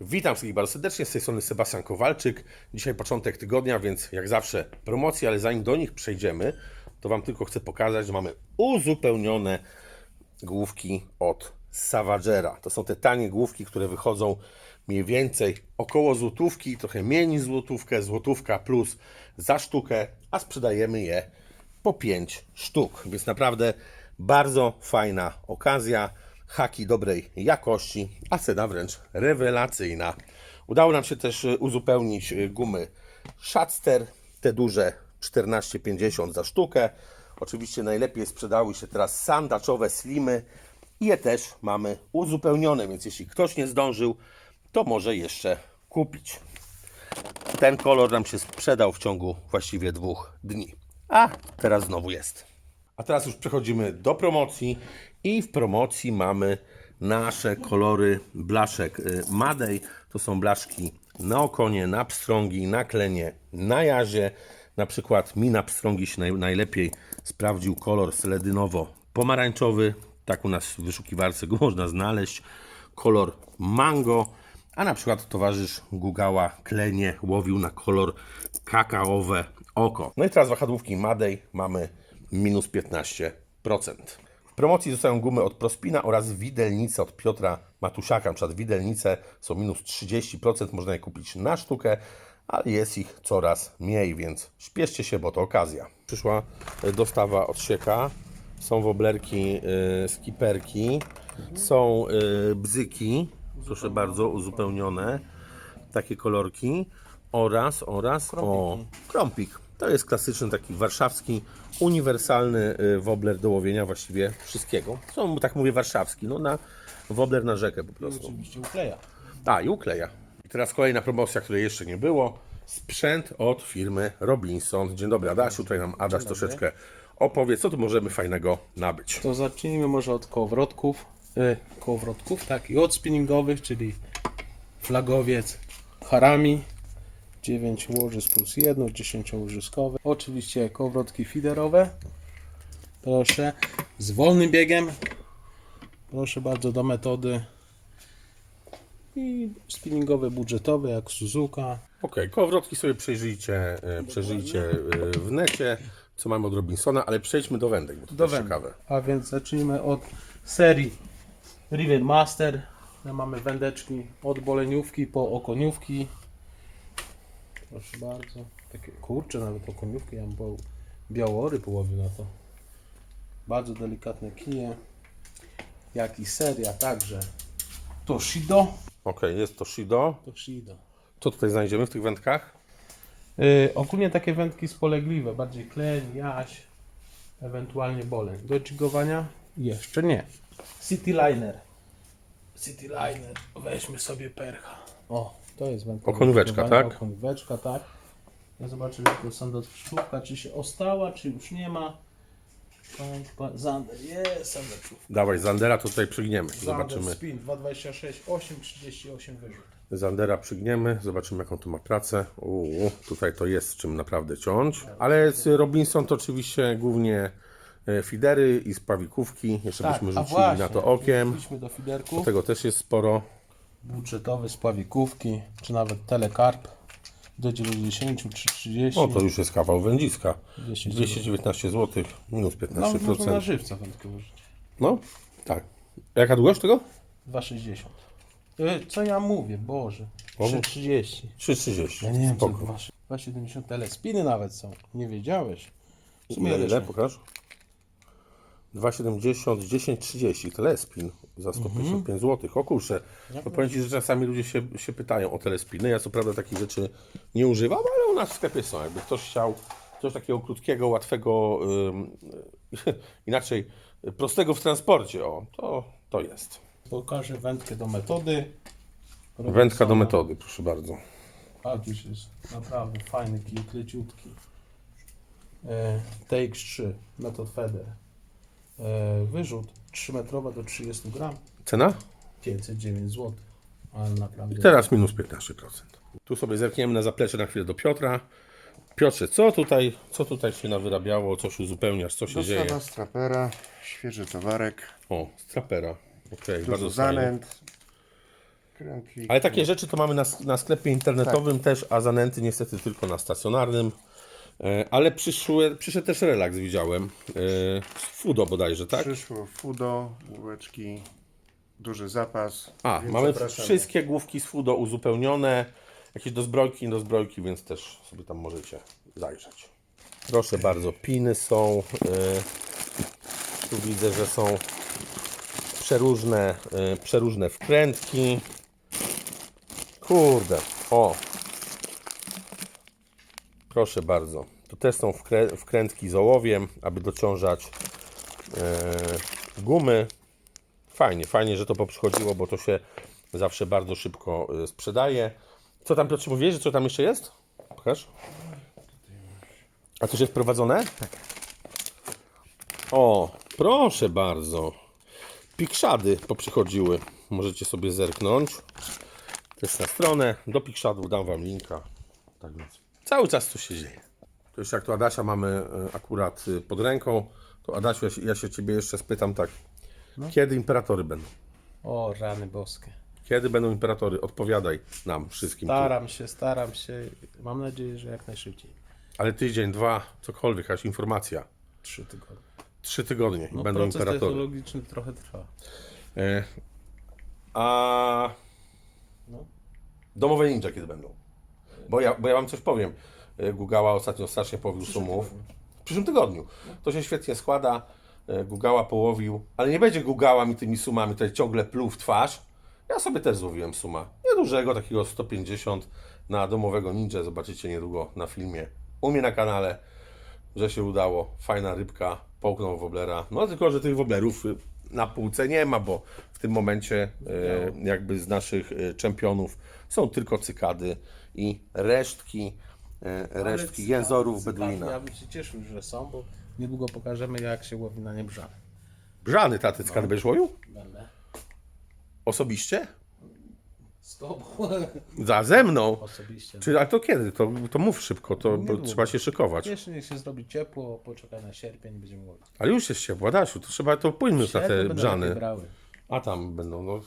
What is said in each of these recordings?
Witam wszystkich bardzo serdecznie, z tej strony Sebastian Kowalczyk. Dzisiaj początek tygodnia, więc jak zawsze promocje, ale zanim do nich przejdziemy, to Wam tylko chcę pokazać, że mamy uzupełnione główki od Savagera. To są te tanie główki, które wychodzą mniej więcej około złotówki, trochę mniej niż złotówkę, złotówka plus za sztukę, a sprzedajemy je po 5 sztuk. Więc naprawdę bardzo fajna okazja, haki dobrej jakości, a cena wręcz rewelacyjna. Udało nam się też y, uzupełnić y, gumy Shatster, te duże 14,50 za sztukę. Oczywiście najlepiej sprzedały się teraz sandaczowe slimy je też mamy uzupełnione, więc jeśli ktoś nie zdążył, to może jeszcze kupić. Ten kolor nam się sprzedał w ciągu właściwie dwóch dni. A teraz znowu jest. A teraz już przechodzimy do promocji i w promocji mamy nasze kolory blaszek y, Madej. To są blaszki na okonie, na pstrągi, na klenie, na jazie. Na przykład mi na pstrągi się naj, najlepiej sprawdził kolor seledynowo-pomarańczowy. Tak u nas w wyszukiwarce go można znaleźć. Kolor mango, a na przykład towarzysz Gugała klenie łowił na kolor kakaowe oko. No i teraz wahadłówki Madej mamy minus 15%. W promocji zostają gumy od Prospina oraz widelnice od Piotra Matusiaka. Na przykład widelnice są minus 30%, można je kupić na sztukę, ale jest ich coraz mniej, więc śpieszcie się, bo to okazja. Przyszła dostawa od Sieka. Są woblerki, y, skiperki, są y, bzyki, proszę bardzo, uzupełnione, takie kolorki oraz, oraz, o, krąpik. To jest klasyczny taki warszawski, uniwersalny y, wobler do łowienia właściwie wszystkiego. Są, tak mówię, warszawski, no na wobler na rzekę po prostu. Oczywiście ukleja. A, i ukleja. I teraz kolejna promocja, której jeszcze nie było. Sprzęt od firmy Robinson. Dzień dobry, Adasiu. Tutaj nam Adaś troszeczkę opowie, co tu możemy fajnego nabyć. To zacznijmy może od kołowrotków. Y, kołowrotków, tak, i od spinningowych, czyli flagowiec, harami, 9 łożysk plus 1, 10 łożyskowe. Oczywiście kołowrotki fiderowe. Proszę, z wolnym biegiem. Proszę bardzo do metody. I spinningowe budżetowe, jak Suzuka. Okej, kołowrotki sobie przejrzyjcie, e, przeżyjcie e, w necie, co mamy od Robinsona, ale przejdźmy do wędek, bo to też ciekawe. A więc zacznijmy od serii Rivet Master. Mamy wędeczki od boleniówki po okoniówki. Proszę bardzo. Takie kurcze nawet okoniówki. Ja bym był białory połowił na to. Bardzo delikatne kije. Jak i seria także Toshido. Okej, jest to Shido. Toshido. Co tutaj znajdziemy w tych wędkach? Yy, ogólnie takie wędki spolegliwe, bardziej kleń, jaś, ewentualnie boleń. Do jigowania jeszcze nie. City Liner. City Liner. Weźmy sobie percha. O, to jest wędka. Okonóweczka, tak? Okonóweczka, tak. Ja zobaczę, jak to sandaczówka, czy się ostała, czy już nie ma. Zander, jest sandaczówka. Dawaj, Zandera to tutaj przygniemy. Zander Zobaczymy. spin 226, 838 wyrzut. Zandera przygniemy, zobaczymy jaką tu ma pracę. Uuu, tutaj to jest czym naprawdę ciąć. Ale z Robinson to oczywiście głównie e, fidery i spawikówki. Jeszcze byśmy Tak, a rzucili na to okiem. Wróciliśmy do fiderku. Tego też jest sporo. Budżetowe spławikówki, czy nawet telekarp do 90 czy 30. O, to już jest kawał wędziska. 200 219 zł, minus Nawet można na 15%. żywca wędkę użyć. No, tak. Jaka długość tego? 2,60. Y, Co ja mówię, Boże. Boże. 3,30. 3,30. Ja nie wiem, co Spoko. 2,70 telespiny nawet są. Nie wiedziałeś. W sumie Ile, ile? ile? Pokaż. 2,70, 10,30 telespin za 155 zł. O kurczę, to powiem Ci, że czasami ludzie się, się pytają o telespiny. Ja co prawda takich rzeczy nie używam, ale u nas w sklepie są. Jakby ktoś chciał coś takiego krótkiego, łatwego, ym, inaczej prostego w transporcie, o, to, to jest. Pokażę wędkę do metody. Wędka do metody, proszę bardzo. A tu jest naprawdę fajny kij, leciutki. E, TX3, metod Feder. E, wyrzut 3 metrowa do 30 gram. Cena? 509 zł. Ale naprawdę. I teraz minus 15%. Tu sobie zerkniemy na zaplecze na chwilę do Piotra. Piotrze, co tutaj, co tutaj się nawyrabiało, coś uzupełniasz, co się dzieje? Dostawa strapera, świeży towarek, O, strapera. Okej, dużo bardzo fajnie. zanęt, Krętlik. Ale takie rzeczy to mamy na, na sklepie internetowym też, a zanęty niestety tylko na stacjonarnym. E, ale przyszły, przyszedł też relaks, widziałem. E, Fudo bodajże, tak? Przyszło fudo, główeczki, duży zapas. A, mamy zapraszamy. wszystkie główki z Fudo uzupełnione. Jakieś dozbrojki, niedozbrojki, więc też sobie tam możecie zajrzeć. Proszę bardzo, piny są. e, tu widzę, że są przeróżne, przeróżne wkrętki. Kurde, o. Proszę bardzo. Tu też są wkrę- wkrętki z ołowiem, aby dociążać e, gumy. Fajnie, fajnie, że to poprzychodziło, bo to się zawsze bardzo szybko y, sprzedaje. Co tam Piotr mówiłeś, że co tam jeszcze jest? Pokaż. A to już jest wprowadzone? Tak. O, proszę bardzo. Pikszady poprzychodziły. Możecie sobie zerknąć. To jest na stronę. Do Pikszadów dam Wam linka. Tak więc cały czas coś się dzieje. To jeszcze jak tu Adasia mamy y, akurat y, pod ręką, to Adasiu, ja się, ja się Ciebie jeszcze spytam tak. Kiedy imperatory będą? O, rany boskie. Kiedy będą imperatory? Odpowiadaj nam wszystkim. tu. Staram się, staram się. Mam nadzieję, że jak najszybciej. Ale tydzień, dwa, cokolwiek, jakaś informacja. Trzy tygodnie. Trzy tygodnie i No, będą proces imperatory. technologiczny trochę trwa. E, a No. domowe ninja kiedy będą? Bo ja, bo ja wam coś powiem. E, Gugała ostatnio strasznie połowił sumów. W przyszłym tygodniu. To się świetnie składa. E, Gugała połowił, ale nie będzie Gugała mi tymi sumami tutaj ciągle pluł w twarz. Ja sobie też złowiłem suma. Niedużego, takiego 150 na domowego ninja. Zobaczycie niedługo na filmie. U mnie na kanale, że się udało. Fajna rybka, połknął woblera. No tylko, że tych woblerów y, na półce nie ma, bo w tym momencie e, jakby z naszych czempionów są tylko cykady i resztki, e, resztki Ale jęzorów cytat- beduina. Ja bym się cieszył, że są, bo niedługo pokażemy jak się łowi na niebrzane. Brzany taty cykady będziesz łowił? Będę. Osobiście? Z tobą. Za ze mną? Osobiście. Czy, a to kiedy? To, to mów szybko, to Niedługo. trzeba się szykować. Jeszcze niech się zrobi ciepło, poczekaj na sierpień będziemy łowić. Ale już jest ciepło, Adasiu, to trzeba, to już na te brzany. A tam będą, no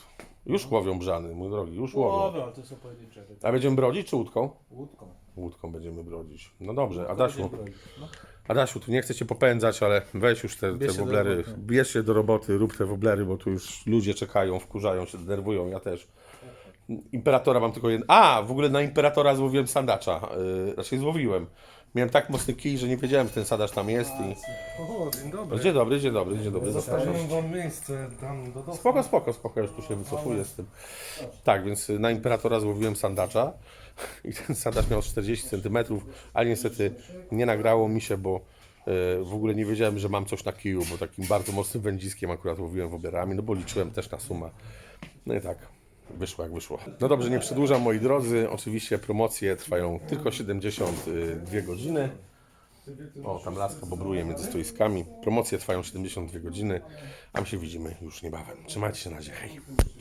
już łowią brzany, mój drogi, już łowią. Dobra, ale to są pojedyncze. A będziemy brodzić czy łódką? Łódką. Łódką będziemy brodzić. No dobrze, Adasiu, Będziemy. No. Adasiu, tu nie chcę Cię popędzać, ale weź już te, te Bierz się do woblery, roboty. bierz się do roboty, rób te woblery, bo tu już ludzie czekają, wkurzają się, denerwują, ja też. Imperatora mam tylko jeden. A, w ogóle na Imperatora złowiłem sandacza, yy, raczej złowiłem. Miałem tak mocny kij, że nie wiedziałem, że ten sandacz tam jest i... O, dzień dobry. Dzień dobry, dzień dobry, dzień dobry, zapraszam. Wam miejsce tam do domu. Spoko, spoko, spoko, już tu się wycofuję z tym. Tak, więc na Imperatora złowiłem sandacza i ten sandacz miał 40 cm, ale niestety nie nagrało mi się, bo e, w ogóle nie wiedziałem, że mam coś na kiju, bo takim bardzo mocnym wędziskiem akurat łowiłem woblerami, no bo liczyłem też na sumę. No i tak, wyszło jak wyszło. No dobrze, nie przedłużam moi drodzy, oczywiście promocje trwają tylko 72 godziny. O, tam laska bobruje między stoiskami. Promocje trwają 72 godziny, a my się widzimy już niebawem. Trzymajcie się na razie, hej.